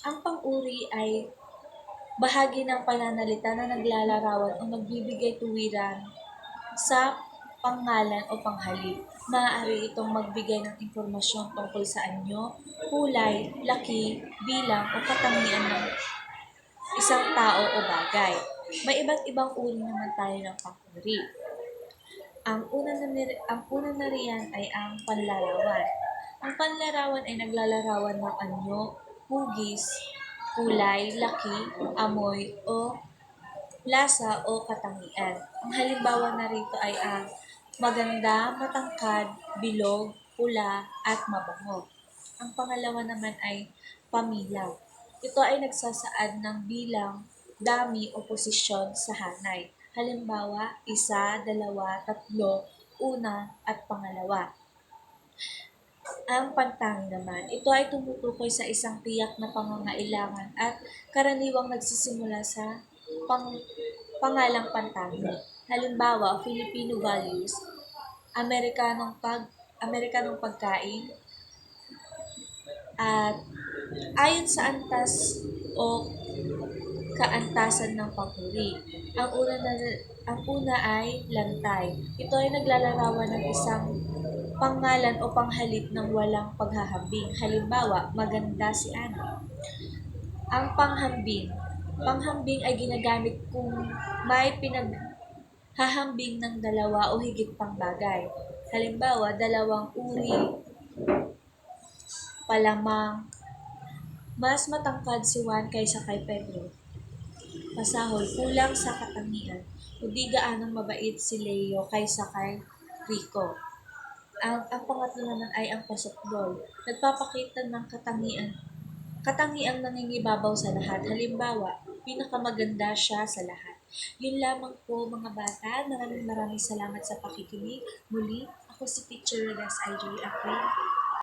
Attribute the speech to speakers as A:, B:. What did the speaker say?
A: Ang pang-uri ay bahagi ng pananalita na naglalarawan o nagbibigay tuwiran sa pangalan o panghalip. Maaari itong magbigay ng impormasyon tungkol sa anyo, kulay, laki, bilang o katangian ng isang tao o bagay. May iba't ibang uri naman tayo ng pang-uri. Ang una na, ang una na riyan ay ang panlarawan. Ang panlarawan ay naglalarawan ng anyo, hugis, kulay, laki, amoy, o lasa o katangian. Ang halimbawa na rito ay ang maganda, matangkad, bilog, pula, at mabango. Ang pangalawa naman ay pamilaw. Ito ay nagsasaad ng bilang, dami o posisyon sa hanay. Halimbawa, isa, dalawa, tatlo, una, at pangalawa. Ang pantangi naman, ito ay tumutukoy sa isang tiyak na pangangailangan at karaniwang nagsisimula sa pang, pangalang pantangi. Halimbawa, Filipino values, Amerikanong pag Amerikanong pagkain, at ayon sa antas o kaantasan ng papuri. Ang una na ang una ay lantay. Ito ay naglalarawan ng isang pangalan o panghalip ng walang paghahambing. Halimbawa, maganda si Ana. Ang panghambing. Panghambing ay ginagamit kung may pinaghahambing ng dalawa o higit pang bagay. Halimbawa, dalawang uri, palamang, mas matangkad si Juan kaysa kay Pedro. Pasahol, kulang sa katangian. Hindi gaanong mabait si Leo kaysa kay Rico. Ang, ang pangatlo naman ay ang pasokdol. Nagpapakita ng katangian katangiang nangingibabaw sa lahat. Halimbawa, pinakamaganda siya sa lahat. Yun lamang po mga bata. Maraming maraming salamat sa pakikinig. Muli, ako si Teacher Rodas IJ Akri.